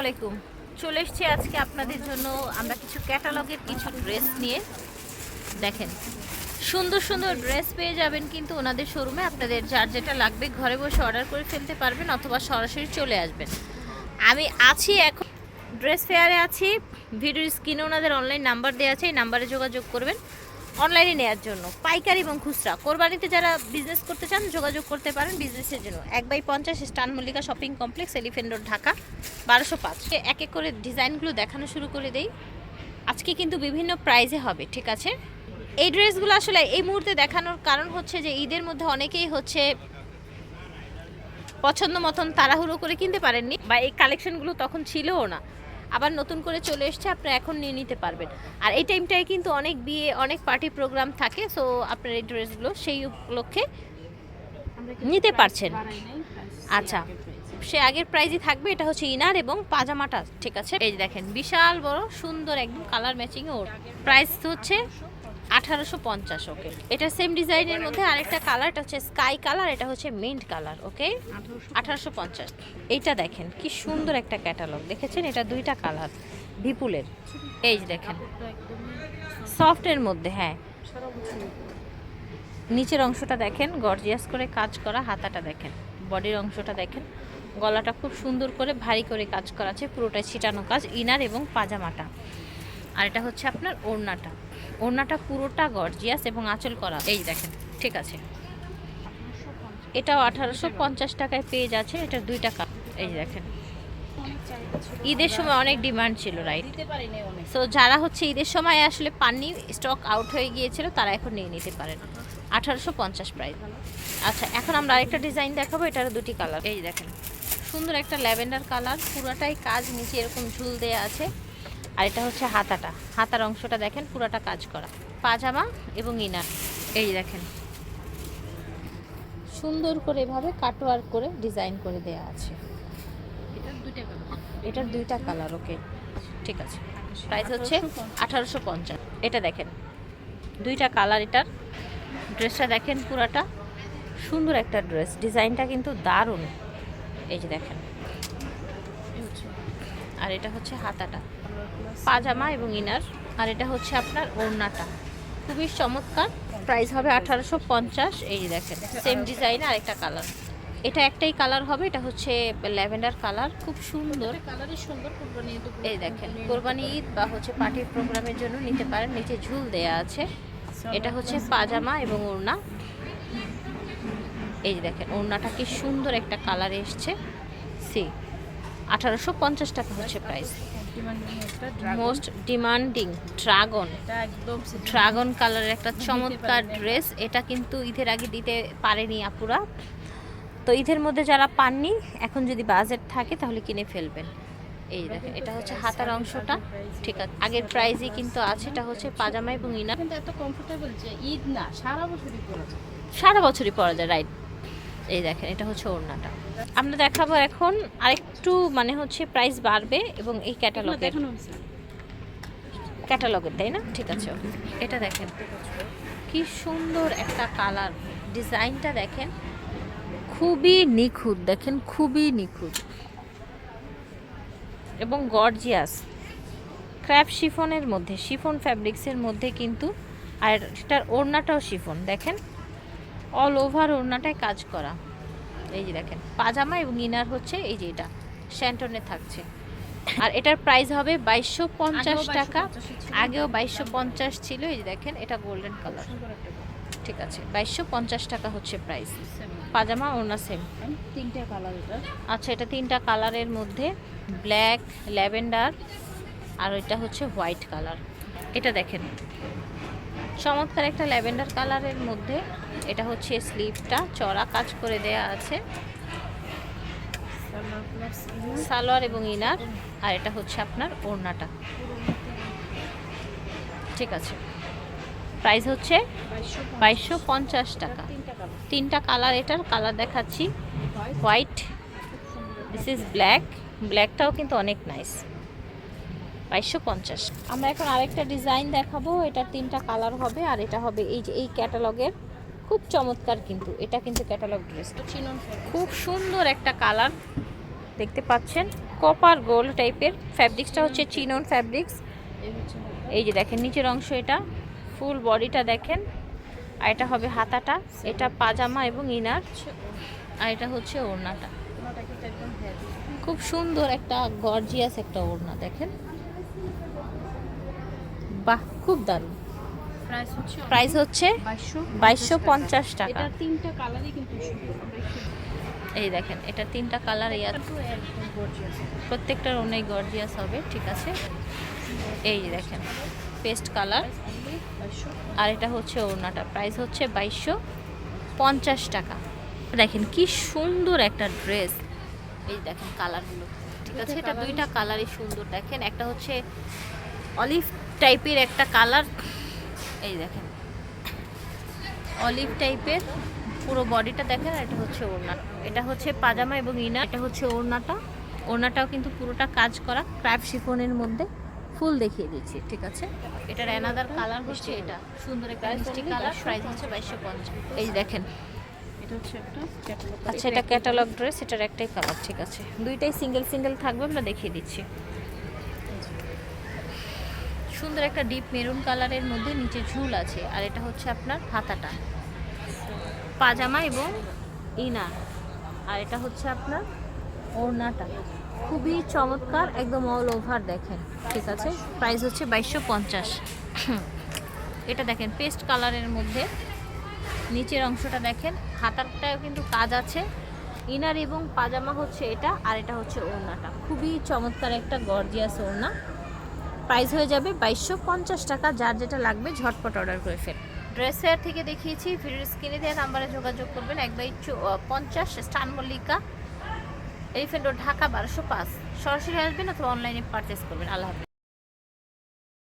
আলাইকুম। চলে এসছি আজকে আপনাদের জন্য আমরা কিছু ক্যাটালগের কিছু ড্রেস নিয়ে। দেখেন, সুন্দর সুন্দর ড্রেস পেয়ে যাবেন কিন্তু ওনাদের শোরুমে। আপনাদের যার যেটা লাগবে ঘরে বসে অর্ডার করে ফেলতে পারবেন অথবা সরাসরি চলে আসবেন। আমি আছি এখন ড্রেস ফেয়ারে আছি। ভিডিওর স্ক্রিনে ওনাদের অনলাইন নাম্বার দেওয়া আছে, এই নাম্বারে যোগাযোগ করবেন। অনলাইনে নেওয়ার জন্য। পাইকারি এবং খুচরা। কোরবানিতে যারা বিজনেস করতে চান, যোগাযোগ করতে পারেন বিজনেসের জন্য। এক বাই পঞ্চাশ স্টান Mallika shopping complex elephant road Dhaka, বারোশো পাঁচ। এক এক করে ডিজাইনগুলো দেখানো শুরু করে দেই। আজকে কিন্তু বিভিন্ন প্রাইজে হবে, ঠিক আছে? এই ড্রেসগুলো আসলে এই মুহূর্তে দেখানোর কারণ হচ্ছে যে, ঈদের মধ্যে অনেকেই হচ্ছে পছন্দ মতন তাড়াহুড়ো করে কিনতে পারেননি বা এই কালেকশনগুলো তখন ছিলও না। আবার নতুন করে চলে এসছে আপনারা এখন নিয়ে নিতে পারবেন। আর এই টাইমটায় কিন্তু অনেক বিয়ে অনেক পার্টি প্রোগ্রাম থাকে সো আপনার এই ড্রেসগুলো সেই উপলক্ষে নিতে পারছেন। আচ্ছা সে আগের প্রাইজই থাকবে এটা হচ্ছে ইনার এবং পাজামাটা ঠিক আছে? এই দেখেন বিশাল বড় সুন্দর একদম কালার ম্যাচিং ওর। প্রাইস হচ্ছে আঠারোশো পঞ্চাশ ওকে এটা সেম ডিজাইনের মধ্যে আরেকটা কালার এটা হচ্ছে স্কাই কালার এটা হচ্ছে মিন্ট কালার ওকে আঠারোশো পঞ্চাশ। এইটা দেখেন, কি সুন্দর একটা ক্যাটালগ দেখেছেন? এটা দুইটা কালার বিপুলের। এই দেখেন সফটের মধ্যে হ্যাঁ। নিচের অংশটা দেখেন গর্জিয়াস করে কাজ করা হাতাটা দেখেন বডির অংশটা দেখেন। গলাটা খুব সুন্দর করে, ভারী করে কাজ করা আছে, পুরোটাই ছিটানো কাজ ইনার এবং পাজামাটা। আর এটা হচ্ছে আপনার ওড়নাটা। ওড়নাটা পুরোটা গর্জিয়াস এবং আঁচল করা। এই দেখেন ঠিক আছে। এটাও আঠারোশো পঞ্চাশ টাকায় পেয়ে যাচ্ছে এটা দুই টাকা এই দেখেন। ঈদের সময় অনেক ডিমান্ড ছিল রাইট? সো যারা হচ্ছে ঈদের সময় আসলে পাননি স্টক আউট হয়ে গিয়েছিল তারা এখন নিয়ে নিতে পারেন। আঠারোশো পঞ্চাশ প্রাইস আচ্ছা এখন আমরা আরেকটা ডিজাইন দেখাবো এটার দুটি কালার। এই দেখেন সুন্দর একটা ল্যাভেন্ডার কালার। পুরোটাই কাজ নিচে এরকম ঝুল দেয়া আছে। আর এটা হচ্ছে হাতাটা। হাতার অংশটা দেখেন পুরোটা কাজ করা। পাজামা এবং ইনার। এই দেখেন। সুন্দর করে এভাবে কাটওয়ার্ক করে ডিজাইন করে দেয়া আছে। এটার দুইটা কালার এটার দুইটা কালার ওকে। ঠিক আছে। প্রাইস হচ্ছে আঠারোশো পঞ্চাশ। এটা দেখেন। দুইটা কালার এটার। ড্রেসটা দেখেন পুরাটা। সুন্দর একটা ড্রেস ডিজাইনটা কিন্তু দারুণ। এই যে দেখেন। আর এটা হচ্ছে হাতাটা। পাজামা এবং ইনার। আর এটা হচ্ছে আপনার ওড়নাটা। খুবই চমৎকার। প্রাইস হবে আঠারোশো পঞ্চাশ। এই দেখেন সেম ডিজাইন আর একটা কালার এটা একটাই কালার হবে এটা হচ্ছে ল্যাভেন্ডার কালার খুব সুন্দর। কালারই সুন্দর কোরবানি ঈদ এই দেখেন কোরবানি ঈদ বা হচ্ছে পার্টির প্রোগ্রামের জন্য নিতে পারেন। নিচে ঝুল দেয়া আছে। এটা হচ্ছে পাজামা এবং ওড়না। এই যে দেখেন ওড়নাটা কি সুন্দর একটা কালার এসছে। সি আঠারোশো পঞ্চাশ টাকা হচ্ছে প্রাইস মোস্ট ডিমান্ডিং ড্রাগন একদম ড্রাগন কালারের একটা চমৎকার ড্রেস এটা কিন্তু ঈদের আগে দিতে পারেনি আপুরা। তো ঈদের মধ্যে যারা পাননি এখন যদি বাজেট থাকে তাহলে কিনে ফেলবেন। এই দেখেন এটা হচ্ছে হাতার অংশটা। ঠিক আছে আগের প্রাইজই কিন্তু আছে এটা হচ্ছে পাজামা এবং ইনার। কিন্তু এত কমফোর্টেবল যে ঈদ না সারা বছরই পরা যায়। সারা বছরই পরা যায় রাইট এই দেখেন এটা হচ্ছে ওড়নাটা। আমরা দেখাবো এখন আরেকটু মানে হচ্ছে প্রাইস বাড়বে এবং এই ক্যাটালগের ক্যাটালগের তাই না? ঠিক আছে. এটা দেখেন কি সুন্দর একটা কালার ডিজাইনটা দেখেন খুবই নিখুঁত দেখেন খুবই নিখুঁত। এবং গর্জিয়াস ক্র্যাপ শিফনের মধ্যে শিফন ফ্যাব্রিক্সের মধ্যে কিন্তু আর এটার ওড়নাটাও শিফন দেখেন। অল ওভার ওড়নাটায় কাজ করা। এই যে দেখেন পাজামা এবং ইনার হচ্ছে এই যে এটা স্যান্টনে থাকছে। আর এটার প্রাইস হবে বাইশশো পঞ্চাশ টাকা আগেও বাইশশো পঞ্চাশ ছিল এই যে দেখেন এটা গোল্ডেন কালার। ঠিক আছে বাইশশো পঞ্চাশ টাকা হচ্ছে প্রাইস. পাজামা ওড়না সেম তিনটা কালার এটা। আচ্ছা এটা তিনটা কালারের মধ্যে ব্ল্যাক ল্যাভেন্ডার আর এটা হচ্ছে হোয়াইট কালার এটা দেখেন চমৎকার একটা ল্যাভেন্ডার কালারের মধ্যে এটা হচ্ছে স্লিভটা, চড়া কাজ করে দেয়া আছে। সালোয়ার এবং ইনার, আর এটা হচ্ছে আপনার ওড়নাটা। ঠিক আছে। প্রাইস হচ্ছে বাইশশো পঞ্চাশ টাকা। তিনটা কালার এটার, কালার দেখাচ্ছি। White, this is black. ব্ল্যাকটাও কিন্তু অনেক নাইস। বাইশশো পঞ্চাশ। আমরা এখন আরেকটা ডিজাইন দেখাবো। এটার তিনটা কালার হবে আর এটা হবে এই যে, এই ক্যাটালগের। খুব চমৎকার কিন্তু, এটা কিন্তু ক্যাটালগ ড্রেস। চিনন খুব সুন্দর একটা কালার, দেখতে পাচ্ছেন? কপার গোল্ড টাইপের ফ্যাব্রিক্সটা হচ্ছে চিনন ফ্যাব্রিক্স। এই যে দেখেন, নিচের অংশ এটা, ফুল বডিটা দেখেন। আর এটা হবে হাতাটা, এটা পাজামা এবং ইনার। আর এটা হচ্ছে ওড়নাটা। খুব সুন্দর একটা গর্জিয়াস একটা ওড়না, দেখেন। বাহ খুব দারুণ। প্রাইস হচ্ছে প্রাইস হচ্ছে বাইশশো পঞ্চাশ টাকা। তিনটা কালারই কিন্তু এই দেখেন এটা তিনটা কালার এই প্রত্যেকটার অনেক গর্জিয়াস হবে ঠিক আছে? এই দেখেন পেস্ট কালার আর এটা হচ্ছে ওড়নাটা। প্রাইস হচ্ছে বাইশশো পঞ্চাশ টাকা। দেখেন কি সুন্দর একটা ড্রেস এই দেখেন কালারগুলো ঠিক আছে? এটা দুইটা কালারই সুন্দর। দেখেন একটা হচ্ছে অলিভ টাইপের একটা কালার। এই দেখেন। অলিভ টাইপের পুরো বডিটা দেখেন আর এটা হচ্ছে ওড়না। এটা হচ্ছে পাজামা এবং ইনা এটা হচ্ছে ওড়নাটা। ওড়নাটাও কিন্তু পুরোটা কাজ করা ক্র্যাপ শিফনের মধ্যে। ফুল দেখিয়ে দিচ্ছি ঠিক আছে? এটার অ্যানাদার কালার হচ্ছে এটা। সুন্দর একটা মিষ্টি কালার প্রাইস হচ্ছে বাইশশো পঞ্চাশ। এই দেখেন। এটা হচ্ছে আচ্ছা এটা ক্যাটালগ ড্রেস এটার একটাই কালার ঠিক আছে। দুইটাই সিঙ্গেল সিঙ্গেল থাকবে আমরা দেখিয়ে দিচ্ছি। সুন্দর একটা ডিপ মেরুন কালারের মধ্যে নিচে ঝুল আছে, আর এটা হচ্ছে আপনার হাতাটা। পাজামা এবং ইনার, আর এটা হচ্ছে আপনার ওড়নাটা। খুবই চমৎকার, একদম অল ওভার দেখেন, ঠিক আছে? প্রাইস হচ্ছে বাইশশো পঞ্চাশ। এটা দেখেন পেস্ট কালারের মধ্যে। নিচের অংশটা দেখেন হাতারটাও কিন্তু কাজ আছে। ইনার এবং পাজামা হচ্ছে এটা, আর এটা হচ্ছে ওড়নাটা। খুবই চমৎকার একটা গর্জিয়াস ওড়না। প্রাইস হয়ে যাবে বাইশশো পঞ্চাশ টাকা, যার যেটা লাগবে ঝটপট অর্ডার করে ফেল। ড্রেসের থেকে দেখিয়েছি, ভিডিওর স্ক্রিনে দেওয়া নাম্বারে যোগাযোগ করবেন, এক বাই পঞ্চাশ স্টান মল্লিকা এলিফেন্ট ঢাকা বারোশো পাঁচ। সরাসরি আসবেন অথবা অনলাইনে পারচেস করবেন। আল্লাহ